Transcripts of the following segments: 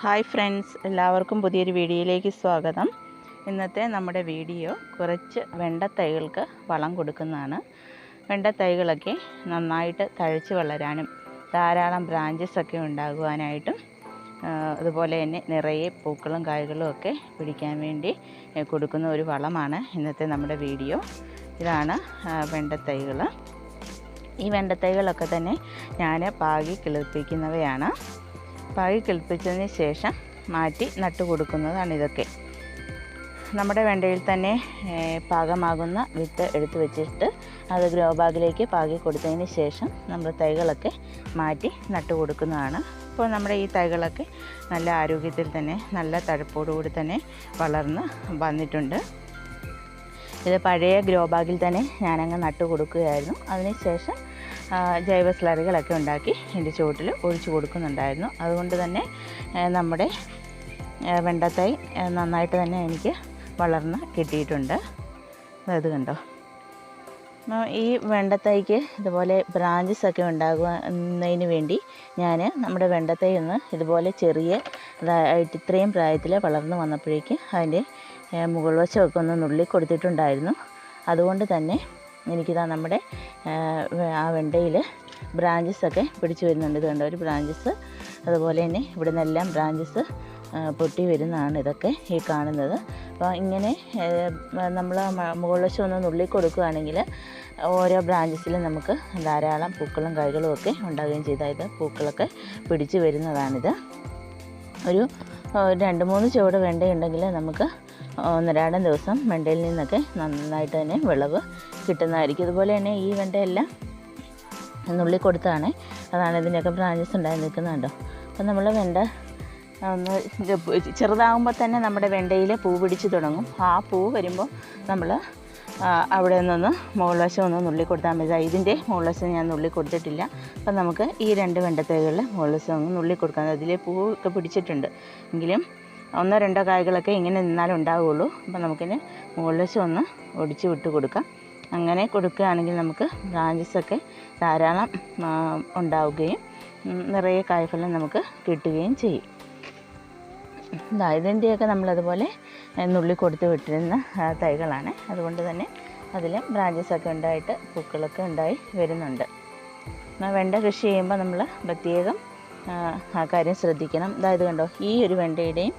Hi friends എല്ലാവർക്കും പുതിയൊരു വീഡിയോയിലേക്ക് സ്വാഗതം. ഇന്നത്തെ നമ്മുടെ വീഡിയോ കുറച്ച് വെണ്ടത്തൈകൾക്ക് വളം കൊടുക്കുന്നതാണ്. വെണ്ടത്തൈകളൊക്കെ നന്നായിട്ട് തഴച്ച് വളരാനും ധാരാളം ബ്രാഞ്ചസ് ഒക്കെ ഉണ്ടാകുവാനായിട്ടും അതുപോലെ തന്നെ നിറയെ പൂക്കളും കായ്കളും ഒക്കെ പിടിക്കാൻ വേണ്ടി കൊടുക്കുന്ന ഒരു വളമാണ് ഇന്നത്തെ നമ്മുടെ വീഡിയോ. ഇതാണ് വെണ്ട വെണ്ടത്തൈകൾ ഈ വെണ്ടത്തൈകളൊക്കെ തന്നെ ഞാൻ പാകി കിളിർപ്പിക്കുന്നവയാണ്. പാകി കിളിപ്പിച്ചതിന് ശേഷം മാറ്റി നട്ടു കൊടുക്കുന്നതാണ് ഇതൊക്കെ. നമ്മുടെ വെണ്ടയിൽ തന്നെ പാകമാകുന്ന വിത്ത് എടുത്തു വെച്ചിട്ട് അത് ഗ്രോ ബാഗിലേക്ക് പാകി കൊടുത്തതിന് ശേഷം നമ്മൾ തൈകളൊക്കെ മാറ്റി നട്ടു കൊടുക്കുന്നതാണ്. അപ്പോൾ നമ്മുടെ ഈ തൈകളൊക്കെ നല്ല ആരോഗ്യത്തിൽ തന്നെ നല്ല തഴപ്പോടുകൂടി തന്നെ വളർന്ന് വന്നിട്ടുണ്ട്. ഇത് പഴയ ഗ്രോ ബാഗിൽ തന്നെ ഞാനങ്ങ് നട്ടു കൊടുക്കുകയായിരുന്നു. അതിനുശേഷം ജൈവ സ്ലറികളൊക്കെ ഉണ്ടാക്കി എന്റെ ചുവട്ടിൽ ഒഴിച്ചു കൊടുക്കുന്നുണ്ടായിരുന്നു. അതുകൊണ്ട് തന്നെ നമ്മുടെ വെണ്ടത്തൈ നന്നായിട്ട് തന്നെ എനിക്ക് വളർന്ന് കിട്ടിയിട്ടുണ്ട്. അത് കണ്ടോ? ഈ വെണ്ടത്തൈക്ക് ഇതുപോലെ ബ്രാഞ്ചസ് ഒക്കെ ഉണ്ടാകുന്നതിന് വേണ്ടി ഞാൻ നമ്മുടെ വെണ്ടത്തൈ ഒന്ന് ഇതുപോലെ ചെറിയ ഇതായിട്ട് ഇത്രയും പ്രായത്തിൽ വളർന്നു വന്നപ്പോഴേക്കും അതിന്റെ മുകൾ വശമൊക്കെ ഒന്ന് നുള്ളി കൊടുത്തിട്ടുണ്ടായിരുന്നു. അതുകൊണ്ട് തന്നെ എനിക്കിതാ നമ്മുടെ ആ, വെണ്ടയിൽ ബ്രാഞ്ചസൊക്കെ പിടിച്ചു വരുന്നുണ്ട്. ഇത് ഒരു ബ്രാഞ്ചസ് അതുപോലെ തന്നെ ഇവിടെ നിന്നെല്ലാം ബ്രാഞ്ചസ് പൊട്ടി വരുന്നതാണ് ഇതൊക്കെ ഈ കാണുന്നത്. അപ്പോൾ ഇങ്ങനെ നമ്മൾ മുകൾ ഒന്ന് നുള്ളി കൊടുക്കുകയാണെങ്കിൽ ഓരോ ബ്രാഞ്ചസിലും നമുക്ക് ധാരാളം പൂക്കളും കായ്കളും ഒക്കെ ഉണ്ടാകുകയും ചെയ്താൽ ഇത് പൂക്കളൊക്കെ പിടിച്ചു വരുന്നതാണിത്. ഒരു രണ്ട് മൂന്ന് ചുവട് വെണ്ടയുണ്ടെങ്കിൽ നമുക്ക് ഒന്നരാടം ദിവസം വെണ്ടയിൽ നിന്നൊക്കെ നന്നായിട്ട് തന്നെ വിളവ് കിട്ടുന്നതായിരിക്കും. അതുപോലെ തന്നെ ഈ വെണ്ടയെല്ലാം നുള്ളി കൊടുത്താണ് അതാണ് ഇതിന്റെയൊക്കെ ബ്രാഞ്ചസ് ഉണ്ടായി നിൽക്കുന്നുണ്ടോ അപ്പം നമ്മൾ വെണ്ട ഒന്ന് ചെറുതാകുമ്പോൾ തന്നെ നമ്മുടെ വെണ്ടയിൽ പൂ പിടിച്ച് തുടങ്ങും. ആ പൂ വരുമ്പോൾ നമ്മൾ അവിടെ നിന്നൊന്ന് മുകൾവശം ഒന്ന് നുള്ളി കൊടുത്താൽ മതി. ഇതിന്റെ മുകൾവശം ഞാൻ നുള്ളി കൊടുത്തിട്ടില്ല. അപ്പം നമുക്ക് ഈ രണ്ട് വെണ്ടത്തേകളിൽ മുകൾവശം ഒന്ന് നുള്ളി കൊടുക്കാം. അതിൽ പൂവൊക്കെ പിടിച്ചിട്ടുണ്ട്. എങ്കിലും ഒന്നോ രണ്ടോ കായ്കളൊക്കെ ഇങ്ങനെ നിന്നാലും ഉണ്ടാവുകയുള്ളൂ. അപ്പം നമുക്കിന് മുകൾ ഒന്ന് ഒടിച്ച് വിട്ട് കൊടുക്കാം. അങ്ങനെ കൊടുക്കുകയാണെങ്കിൽ നമുക്ക് ബ്രാഞ്ചസൊക്കെ ധാരാളം ഉണ്ടാവുകയും നിറയെ കായ്ഫലം നമുക്ക് കിട്ടുകയും ചെയ്യും. ഇതാ ഇതിന്റെയൊക്കെ നമ്മളതുപോലെ നുള്ളി കൊടുത്ത് വിട്ടിരുന്ന തൈകളാണ്. അതുകൊണ്ട് തന്നെ അതിൽ ബ്രാഞ്ചസൊക്കെ ഉണ്ടായിട്ട് പൂക്കളൊക്കെ ഉണ്ടായി വരുന്നുണ്ട്. വെണ്ട കൃഷി ചെയ്യുമ്പോൾ നമ്മൾ പ്രത്യേകം ആ, കാര്യം ശ്രദ്ധിക്കണം. അതായത് കണ്ടോ ഈ ഒരു വെണ്ടയുടെയും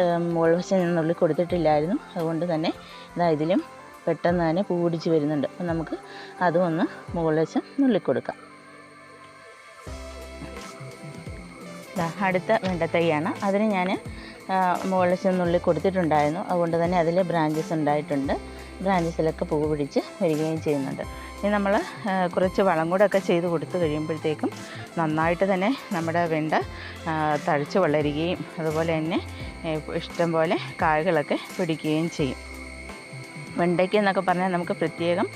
ഏം, ഞാൻ നുള്ളി കൊടുത്തിട്ടില്ലായിരുന്നു. അതുകൊണ്ട് തന്നെ ഇതാ ഇതിലും പെട്ടെന്ന് തന്നെ പിടിച്ച് വരുന്നുണ്ട്. അപ്പം നമുക്ക് അതും ഒന്ന് നുള്ളി കൊടുക്കാം. അടുത്ത വെണ്ടത്തൈയാണ്. അതിന് ഞാൻ മുകളിൽ നുള്ളി കൊടുത്തിട്ടുണ്ടായിരുന്നു. അതുകൊണ്ട് തന്നെ അതിൽ ബ്രാഞ്ചസ് ഉണ്ടായിട്ടുണ്ട്. ബ്രാഞ്ചസിലൊക്കെ പൂ പിടിച്ച് വരികയും ചെയ്യുന്നുണ്ട്. ഇനി നമ്മൾ കുറച്ച് വളം കൂടെ ഒക്കെ ചെയ്ത് കൊടുത്തു കഴിയുമ്പോഴത്തേക്കും നന്നായിട്ട് തന്നെ നമ്മുടെ വെണ്ട തഴച്ച് വളരുകയും അതുപോലെ തന്നെ ഇഷ്ടം പോലെ കായകളൊക്കെ പിടിക്കുകയും ചെയ്യും. വെണ്ടയ്ക്ക് എന്നൊക്കെ പറഞ്ഞാൽ നമുക്ക് പ്രത്യേകം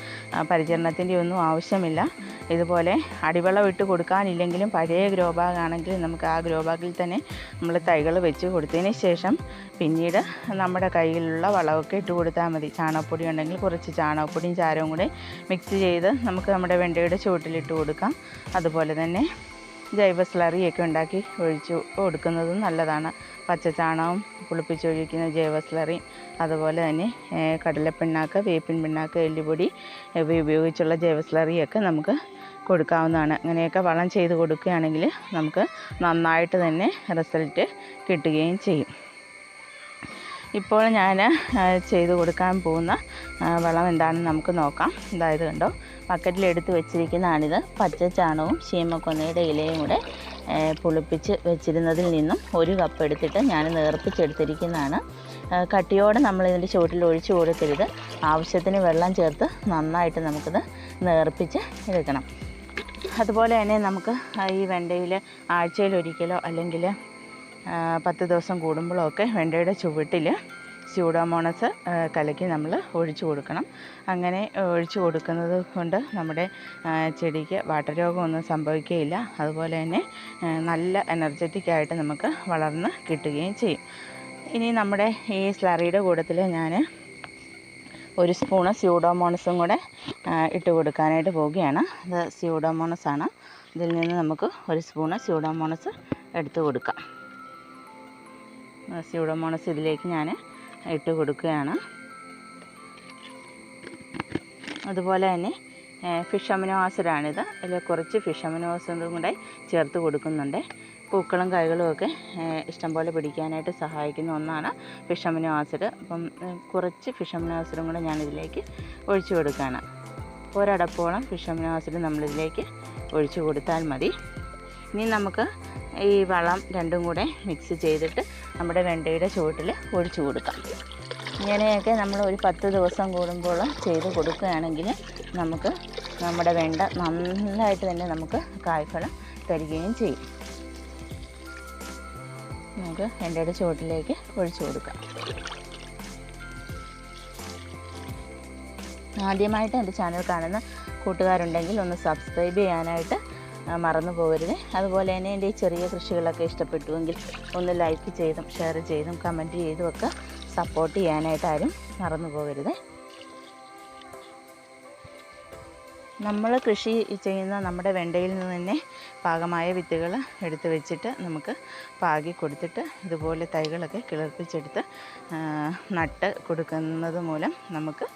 പരിചരണത്തിന്റെ ഒന്നും ആവശ്യമില്ല. ഇതുപോലെ അടിവെള്ളം ഇട്ട് കൊടുക്കാനില്ലെങ്കിലും പഴയ ഗ്രോ ബാഗ് ആണെങ്കിൽ നമുക്ക് ആ ഗ്രോ ബാഗിൽ തന്നെ നമ്മൾ തൈകൾ വെച്ച് കൊടുത്തതിന് ശേഷം പിന്നീട് നമ്മുടെ കയ്യിലുള്ള വളമൊക്കെ ഇട്ട് കൊടുത്താൽ മതി. ചാണകപ്പൊടി ഉണ്ടെങ്കിൽ കുറച്ച് ചാണകപ്പൊടിയും ചാരവും കൂടി മിക്സ് ചെയ്ത് നമുക്ക് നമ്മുടെ വെണ്ടയുടെ ചുവട്ടിലിട്ട് കൊടുക്കാം. അതുപോലെ തന്നെ ജൈവ സ്ലറിയൊക്കെ ഉണ്ടാക്കി ഒഴിച്ചു കൊടുക്കുന്നതും നല്ലതാണ്. പച്ചച്ചാണകം പുളിപ്പിച്ചൊഴിക്കുന്ന ജൈവ സ്ലറി അതുപോലെ തന്നെ കടലപ്പിണ്ണാക്ക് വേപ്പിൻ പിണ്ണാക്ക് എല്ലുപൊടി ഇവ ഉപയോഗിച്ചുള്ള ജൈവ സ്ലറിയൊക്കെ നമുക്ക് കൊടുക്കാവുന്നതാണ്. അങ്ങനെയൊക്കെ വളം ചെയ്ത് കൊടുക്കുകയാണെങ്കിൽ നമുക്ക് നന്നായിട്ട് തന്നെ റിസൾട്ട് കിട്ടുകയും ചെയ്യും. ഇപ്പോൾ ഞാൻ ചെയ്ത് കൊടുക്കാൻ പോകുന്ന വളം എന്താണെന്ന് നമുക്ക് നോക്കാം. അതായത് കണ്ടോ ബക്കറ്റിൽ എടുത്ത് വെച്ചിരിക്കുന്നതാണിത്. പച്ച ചാണകവും ശീമക്കൊന്നയുടെ ഇലയും കൂടെ പുളിപ്പിച്ച് വെച്ചിരുന്നതിൽ നിന്നും ഒരു കപ്പ് എടുത്തിട്ട് ഞാൻ നേർപ്പിച്ചെടുത്തിരിക്കുന്നതാണ്. കട്ടിയോടെ നമ്മൾ ഇതിന്റെ ചുവട്ടിൽ ഒഴിച്ചു കൊടുക്കരുത്. ആവശ്യത്തിന് വെള്ളം ചേർത്ത് നന്നായിട്ട് നമുക്കിത് നേർപ്പിച്ച് എടുക്കണം. അതുപോലെ തന്നെ നമുക്ക് ഈ വെണ്ടയിൽ ആഴ്ചയിൽ ഒരിക്കലോ അല്ലെങ്കിൽ പത്ത് ദിവസം കൂടുമ്പോഴോ ഒക്കെ വെണ്ടയുടെ ചുവട്ടിൽ സ്യൂഡോമോണസ് കലക്കി നമ്മൾ ഒഴിച്ചു കൊടുക്കണം. അങ്ങനെ ഒഴിച്ചു കൊടുക്കുന്നത് കൊണ്ട് നമ്മുടെ ചെടിക്ക് വാട്ടരോഗമൊന്നും സംഭവിക്കുകയില്ല. അതുപോലെ തന്നെ നല്ല എനർജറ്റിക് ആയിട്ട് നമുക്ക് വളർന്ന് കിട്ടുകയും ചെയ്യും. ഇനി നമ്മുടെ ഈ സ്ലറിയുടെ കൂട്ടത്തിൽ ഞാൻ ഒരു സ്പൂണ് സ്യൂഡോമോണസും കൂടെ ഇട്ട് കൊടുക്കാനായിട്ട് പോവുകയാണ്. ഇത് സ്യൂഡോമോണസ് ആണ്. ഇതിൽ നിന്ന് നമുക്ക് ഒരു സ്പൂണ് സ്യൂഡോമോണസ് എടുത്ത് കൊടുക്കാം. സ്യൂഡോമോണസ് ഇതിലേക്ക് ഞാൻ ഇട്ട് കൊടുക്കുകയാണ്. അതുപോലെ തന്നെ ഫിഷ് അമിനോ ആസിഡാണിത് അതിൽ കുറച്ച് ഫിഷ് അമിനോ ആസിഡും കൂടെ ചേർത്ത് കൊടുക്കുന്നുണ്ട്. പൂക്കളും കായ്കളും ഒക്കെ ഇഷ്ടംപോലെ പിടിക്കാനായിട്ട് സഹായിക്കുന്ന ഒന്നാണ് ഫിഷമിനോ ആസിഡ്. അപ്പം കുറച്ച് ഫിഷമിനോ ആസിഡും കൂടെ ഞാനിതിലേക്ക് ഒഴിച്ചു കൊടുക്കുകയാണ് ഒരടപ്പോളം ഫിഷമിനോ ആസിഡ് നമ്മളിതിലേക്ക് ഒഴിച്ചു കൊടുത്താൽ മതി. ഇനി നമുക്ക് ഈ വളം രണ്ടും കൂടെ മിക്സ് ചെയ്തിട്ട് നമ്മുടെ വെണ്ടയുടെ ചുവട്ടിൽ ഒഴിച്ചു കൊടുക്കാം. ഇങ്ങനെയൊക്കെ നമ്മൾ ഒരു പത്ത് ദിവസം കൂടുമ്പോൾ ചെയ്ത് കൊടുക്കുകയാണെങ്കിൽ നമുക്ക് നമ്മുടെ വെണ്ട നന്നായിട്ട് തന്നെ നമുക്ക് കായ്ഫലം തരികയും ചെയ്യും. നമുക്ക് വെണ്ടയുടെ ചുവട്ടിലേക്ക് ഒഴിച്ചു കൊടുക്കാം. ആദ്യമായിട്ട് എന്റെ ചാനൽ കാണുന്ന കൂട്ടുകാരുണ്ടെങ്കിൽ ഒന്ന് സബ്സ്ക്രൈബ് ചെയ്യാനായിട്ട് മറന്നു പോകരുത്. അതുപോലെ തന്നെ എന്റെ ചെറിയ കൃഷികളൊക്കെ ഇഷ്ടപ്പെട്ടുവെങ്കിൽ ഒന്ന് ലൈക്ക് ചെയ്തും ഷെയർ ചെയ്തും കമന്റ് ചെയ്തും ഒക്കെ സപ്പോർട്ട് ചെയ്യാനായിട്ട് ആരും മറന്നു പോകരുത്. നമ്മൾ കൃഷി ചെയ്യുന്ന നമ്മുടെ വെണ്ടയിൽ നിന്ന് തന്നെ പാകമായ വിത്തുകൾ എടുത്ത് വെച്ചിട്ട് നമുക്ക് പാകി കൊടുത്തിട്ട് ഇതുപോലെ തൈകളൊക്കെ കിളിർപ്പിച്ചെടുത്ത് നട്ട് കൊടുക്കുന്നത് മൂലം നമുക്ക്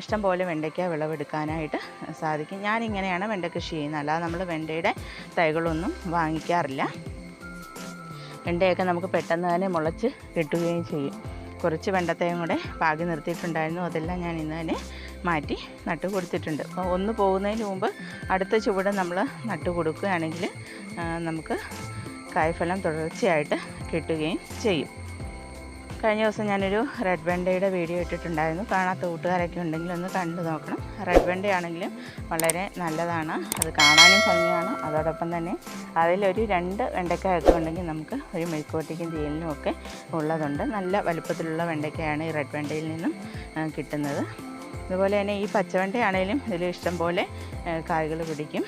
ഇഷ്ടം പോലെ വെണ്ടയ്ക്ക വിളവെടുക്കാനായിട്ട് സാധിക്കും. ഞാനിങ്ങനെയാണ് വെണ്ട കൃഷി ചെയ്യുന്നത്. അല്ലാതെ നമ്മൾ വെണ്ടയുടെ തൈകളൊന്നും വാങ്ങിക്കാറില്ല. വെണ്ടയൊക്കെ നമുക്ക് പെട്ടെന്ന് തന്നെ മുളച്ച് കിട്ടുകയും ചെയ്യും. കുറച്ച് വെണ്ടത്തെയും കൂടെ പാകി നിർത്തിയിട്ടുണ്ടായിരുന്നു. അതെല്ലാം ഞാൻ ഇന്ന് തന്നെ മാറ്റി നട്ട് കൊടുത്തിട്ടുണ്ട്. അപ്പോൾ ഒന്ന് പോകുന്നതിന് മുമ്പ് അടുത്ത ചുവട് നമ്മൾ നട്ട് കൊടുക്കുകയാണെങ്കിൽ നമുക്ക് കായ്ഫലം തുടർച്ചയായിട്ട് കിട്ടുകയും ചെയ്യും. കഴിഞ്ഞ ദിവസം ഞാനൊരു റെഡ് വെണ്ടയുടെ വീഡിയോ ഇട്ടിട്ടുണ്ടായിരുന്നു. കാണാത്ത കൂട്ടുകാരൊക്കെ ഉണ്ടെങ്കിൽ ഒന്ന് കണ്ടു നോക്കണം. റെഡ് വെണ്ടയാണെങ്കിലും വളരെ നല്ലതാണ്. അത് കാണാനും ഭംഗിയാണ്. അതോടൊപ്പം തന്നെ അതിലൊരു രണ്ട് വെണ്ടയ്ക്കായൊക്കെ ഉണ്ടെങ്കിൽ നമുക്ക് ഒരു മെഴുക്കോട്ടിക്കും തീയലിനും ഒക്കെ ഉള്ളതുണ്ട്. നല്ല വലുപ്പത്തിലുള്ള വെണ്ടയ്ക്കയാണ് ഈ റെഡ് വെണ്ടയിൽ നിന്നും കിട്ടുന്നത്. അതുപോലെ തന്നെ ഈ പച്ചവെണ്ടയാണെങ്കിലും ഇതിൽ ഇഷ്ടംപോലെ കായ്കൾ പിടിക്കും.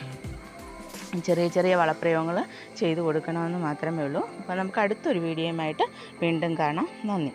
ചെറിയ ചെറിയ വളപ്രയോഗങ്ങൾ ചെയ്തു കൊടുക്കണമെന്ന് മാത്രമേ ഉള്ളൂ. അപ്പോൾ നമുക്ക് അടുത്തൊരു വീഡിയോയുമായിട്ട് വീണ്ടും കാണാം. നന്ദി.